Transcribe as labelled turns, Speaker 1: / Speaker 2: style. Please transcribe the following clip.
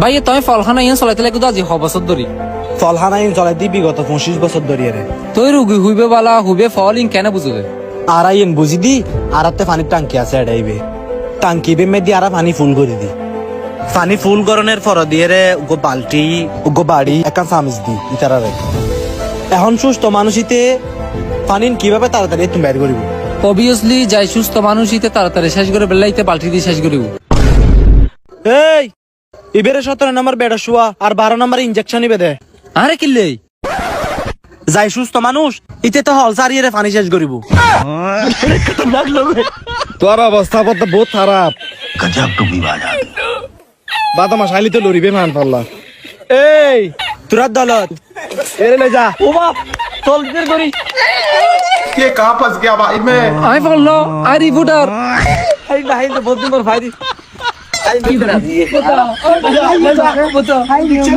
Speaker 1: ভাই তুমি ফলখানা ইয়ে চলাইতে লাগো আজি হ বছর ধরি
Speaker 2: ফলহানা ইন চলাই দি বিগত পঁচিশ বছর ধরিয়ে রে
Speaker 1: তুই রুগী হুইবে বালা হুবে ফল ইন কেন বুঝবে
Speaker 2: আর আইন বুঝি দি আর পানির টাঙ্কি আছে এটাইবে টাঙ্কি বে মেদি আর পানি ফুল করে দি। পানি ফুল করণের পর দিয়ে রে গো বালতি গো বাড়ি একা চামিচ দি ইতারা রে এখন সুস্থ মানুষিতে পানি কীভাবে তাড়াতাড়ি তুমি বের করিব
Speaker 1: অবভিয়াসলি যাই সুস্থ মানুষ ইতে তাড়াতাড়ি শেষ করে বেলাইতে বালতি দিয়ে শেষ করিব
Speaker 2: এই! ইবেরে সতেরো নম্বর বেড শুয়া আর বারো নম্বর ইঞ্জেকশনই বেদে
Speaker 1: আরে কিল্লে
Speaker 2: যাই সুস্থ মানুষ ইতে তো হল সারিয়ে পানি শেষ করিব।
Speaker 3: তোর অবস্থা পড়তে বহুত খারাপ। গজব তুমি তো লড়িবে মান পাল্লা। এই
Speaker 2: তোরা দলত।
Speaker 3: এরে না যা।
Speaker 2: ও বাপ করি।
Speaker 4: কে কাপাস মে
Speaker 1: আই বলল আই রিপোর্টার।
Speaker 2: আই ভাই তো বহুত দিন পর ভাই। ফাইদি
Speaker 1: কি